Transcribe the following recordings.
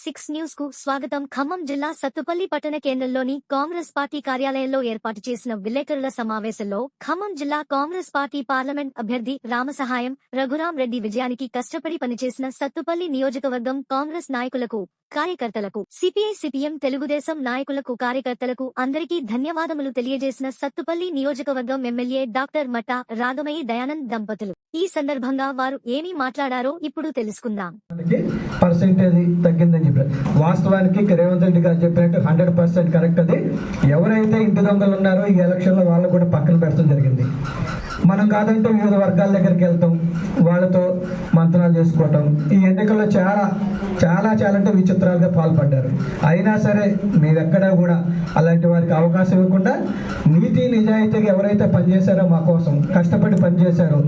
Six న్యూస్కు స్వాగతం. ఖమ్మం జిల్లా సత్తుపల్లి పట్టణ కేంద్రంలోని కాంగ్రెస్ పార్టీ కార్యాలయంలో ఏర్పాటు చేసిన విలేకరుల సమావేశంలో ఖమ్మం జిల్లా కాంగ్రెస్ పార్టీ పార్లమెంట్ అభ్యర్థి రామసహాయం రఘురాం రెడ్డి విజయానికి కష్టపడి పనిచేసిన సత్తుపల్లి నియోజకవర్గం కాంగ్రెస్ నాయకులకు కార్యకర్తలకు సిపిఐ సిపిఎం తెలుగుదేశం నాయకులకు కార్యకర్తలకు అందరికీ ధన్యవాదములు తెలియజేసిన సత్తుపల్లి నియోజకవర్గం ఎమ్మెల్యే డాక్టర్ మట్టా రాగమయ్య దయానంద్ దంపతులు. ఈ సందర్భంగా వారు ఏమీ మాట్లాడారో ఇప్పుడు తెలుసుకుందాం. పర్సెంటేజ్ తగ్గిందని చెప్పారు. వాస్తవానికి రేవంత్ రెడ్డి గారు చెప్పినట్టు హండ్రెడ్ పర్సెంట్ కరెక్ట్ అది. ఎవరైతే ఇంటి దొంగలు ఉన్నారో ఈ ఎలక్షన్లో వాళ్ళు కూడా పక్కన పెట్టడం జరిగింది. మనం కాదంటే వివిధ వర్గాల దగ్గరికి వెళ్తాం. వాళ్ళతో మంత్రాలు చేసుకోవటం. ఈ ఎన్నికల్లో చాలా చాలా చాలా అంటే విచిత్రాలుగా పాల్పడ్డారు. అయినా సరే మీరెక్కడా కూడా అలాంటి వారికి అవకాశం ఇవ్వకుండా నీతి నిజాయితీగా ఎవరైతే పనిచేశారో మా కోసం కష్టపడి పనిచేశారో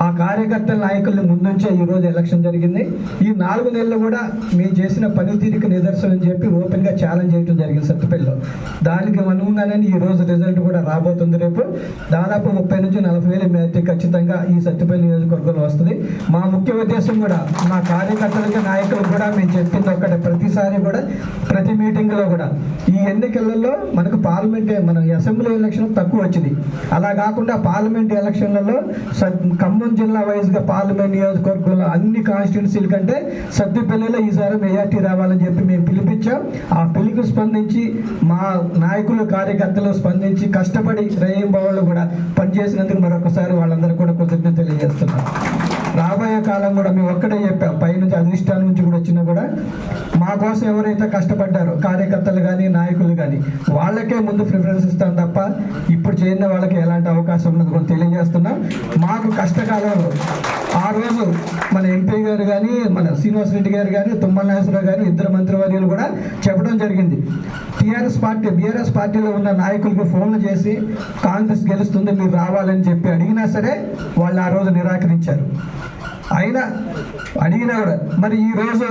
ఆ కార్యకర్తల నాయకుల్ని ముందుంచే ఈరోజు ఎలక్షన్ జరిగింది. ఈ నాలుగు నెలలు కూడా మేము చేసిన పనితీరుకి నిదర్శనం అని చెప్పి ఓపెన్గా ఛాలెంజ్ చేయడం జరిగింది సత్తుపల్లిలో దానికి అనుగుణంగానే ఈ రోజు రిజల్ట్ కూడా రాబోతుంది రేపు. దాదాపు ముప్పై నుంచి నలభై వేల మేరకు ఖచ్చితంగా ఈ సత్తుపల్లి నియోజకవర్గంలో వస్తుంది. మా ముఖ్య ఉద్దేశం కూడా మా కార్యకర్తలకి నాయకులకు కూడా మేము చెప్పింది ఒక్కటే. ప్రతిసారి కూడా ప్రతి మీటింగ్లో కూడా ఈ ఎన్నికలలో మనకు పార్లమెంట్ మన అసెంబ్లీ ఎలక్షన్ తక్కువ వచ్చింది. అలా కాకుండా పార్లమెంట్ ఎలక్షన్లలో సత్- ఖమ్మం జిల్లా వైజ్గా పార్లమెంట్ నియోజకవర్గంలో అన్ని కాన్స్టిట్యున్సీల కంటే సత్తుపల్లిలో ఈసారి మెజార్టీ తేవాలని చెప్పి మేము పిలిపించాం. ఆ పిలుపు స్పందించి మా నాయకులు కార్యకర్తలు స్పందించి కష్టపడి రేయింబావులు కూడా పనిచేసినందుకు మరొకసారి వాళ్ళందరూ కూడా కృతజ్ఞత తెలియజేస్తున్నాం. కాలం కూడా మేము ఒక్కడే చెప్పాం. పైనుంచి అధిష్టానం నుంచి కూడా వచ్చినా కూడా మా కోసం ఎవరైతే కష్టపడ్డారో కార్యకర్తలు కానీ నాయకులు కానీ వాళ్ళకే ముందు ప్రిఫరెన్స్ ఇస్తాం తప్ప ఇప్పుడు చేరిన వాళ్ళకి ఎలాంటి అవకాశం ఉన్నది కూడా తెలియజేస్తున్నాం. మాకు కష్టకాలంలో ఆ రోజు మన ఎంపీ గారు కానీ మన శ్రీనివాస్ రెడ్డి గారు కానీ తుమ్మల నాగేశ్వరరావు గారు ఇద్దరు మంత్రివర్యులు కూడా చెప్పడం జరిగింది. టీఆర్ఎస్ పార్టీ బీఆర్ఎస్ పార్టీలో ఉన్న నాయకులకు ఫోన్లు చేసి కాంగ్రెస్ గెలుస్తుంది మీరు రావాలని చెప్పి అడిగినా సరే వాళ్ళు ఆ రోజు నిరాకరించారు. అయినా అడిగినా కూడా మరి ఈ రోజు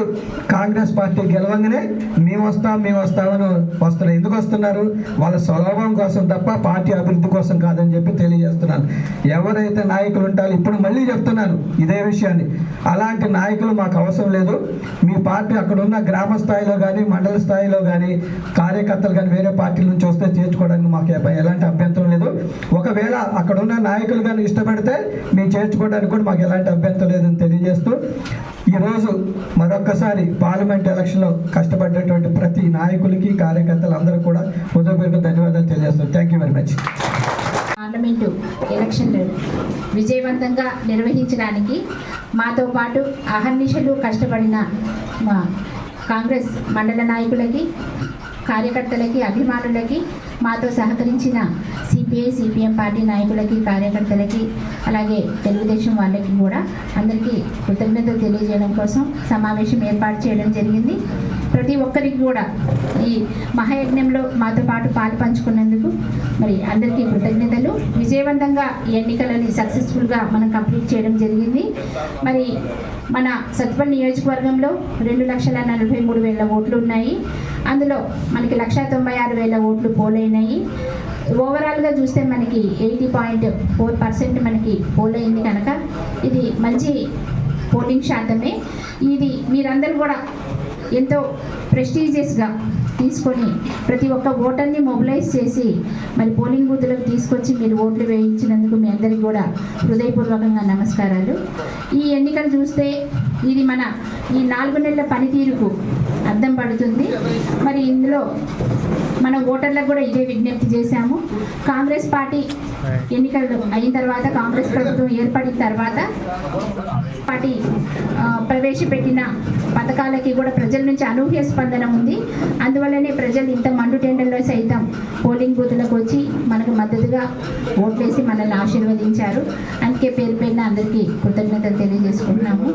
కాంగ్రెస్ పార్టీ గెలవంగానే మేము వస్తాం మేము వస్తామని వస్తున్నారు ఎందుకు వస్తున్నారు? వాళ్ళ స్వలాభం కోసం తప్ప పార్టీ అభివృద్ధి కోసం కాదని చెప్పి తెలియజేస్తున్నాను ఎవరైతే నాయకులు ఉంటారో ఇప్పుడు మళ్ళీ చెప్తున్నాను ఇదే విషయాన్ని. అలాంటి నాయకులు మాకు అవసరం లేదు. మీ పార్టీ అక్కడ ఉన్న గ్రామ స్థాయిలో కానీ మండల స్థాయిలో కానీ కార్యకర్తలు కానీ వేరే పార్టీల నుంచి వస్తే చేర్చుకోవడానికి మాకు ఎలాంటి అభ్యంతరం లేదు. ఒకవేళ అక్కడ ఉన్న నాయకులు కానీ ఇష్టపడితే మేము చేర్చుకోవడానికి కూడా మాకు ఎలాంటి అభ్యంతరం లేదని తెలియజేస్తూ ఈరోజు మరొక్కసారి పార్లమెంట్ ఎలక్షన్లో కష్టపడ్డటువంటి ప్రతి నాయకులకి కార్యకర్తలు అందరూ కూడా హృదయపూర్వక ధన్యవాదాలు తెలియజేస్తున్నాం thank you very much parliament election విజయవంతంగా నిర్వహించడానికి మాతో పాటు అహర్నిశలు కష్టపడిన మా కాంగ్రెస్ మండల నాయకులకి కార్యకర్తలకి అభిమానులకి మాతో సహకరించిన సిపిఐ సిపిఎం పార్టీ నాయకులకి కార్యకర్తలకి అలాగే తెలుగుదేశం వాళ్ళకి కూడా అందరికీ కృతజ్ఞతలు తెలియజేయడం కోసం సమావేశం ఏర్పాటు చేయడం జరిగింది. ప్రతి ఒక్కరికి కూడా ఈ మహాయజ్ఞంలో మాతో పాటు పాలు పంచుకున్న మరి అందరికీ కృతజ్ఞతలు. విజయవంతంగా ఈ ఎన్నికలని సక్సెస్ఫుల్గా మనం కంప్లీట్ చేయడం జరిగింది. మరి మన సత్పల్ నియోజకవర్గంలో రెండు లక్షల నలభై మూడు వేల ఓట్లు ఉన్నాయి. అందులో మనకి లక్ష తొంభై ఆరు వేల ఓట్లు పోలైనాయి. ఓవరాల్గా చూస్తే మనకి ఎయిటీ పాయింట్ ఫోర్ పర్సెంట్ మనకి పోలైంది కనుక ఇది మంచి పోలింగ్ శాతమే. ఇది మీరందరూ కూడా ఎంతో ప్రెస్టీజియస్గా తీసుకొని ప్రతి ఒక్క ఓటర్ని మొబిలైజ్ చేసి మరి పోలింగ్ బూత్లకు తీసుకొచ్చి మీరు ఓట్లు వేయించినందుకు మీ అందరికీ కూడా హృదయపూర్వకంగా నమస్కారాలు. ఈ ఎన్నికలు చూస్తే ఇది మన ఈ నాలుగు నెలల పనితీరుకు అర్థం పడుతుంది. మరి ఇందులో మన ఓటర్లకు కూడా ఇదే విజ్ఞప్తి చేశాము. కాంగ్రెస్ పార్టీ ఎన్నికలు అయిన తర్వాత కాంగ్రెస్ ప్రభుత్వం ఏర్పడిన తర్వాత పార్టీ ప్రవేశపెట్టిన పథకాలకి కూడా ప్రజల నుంచి అనూహ్య స్పందన ఉంది. అందువల్లనే ప్రజలు ఇంత మండు టెండర్లో సైతం పోలింగ్ బూత్లకు వచ్చి మనకు మద్దతుగా ఓట్లేసి మనల్ని ఆశీర్వదించారు. అందుకే పేరు పేరున అందరికీ కృతజ్ఞతలు తెలియజేసుకుంటున్నాము.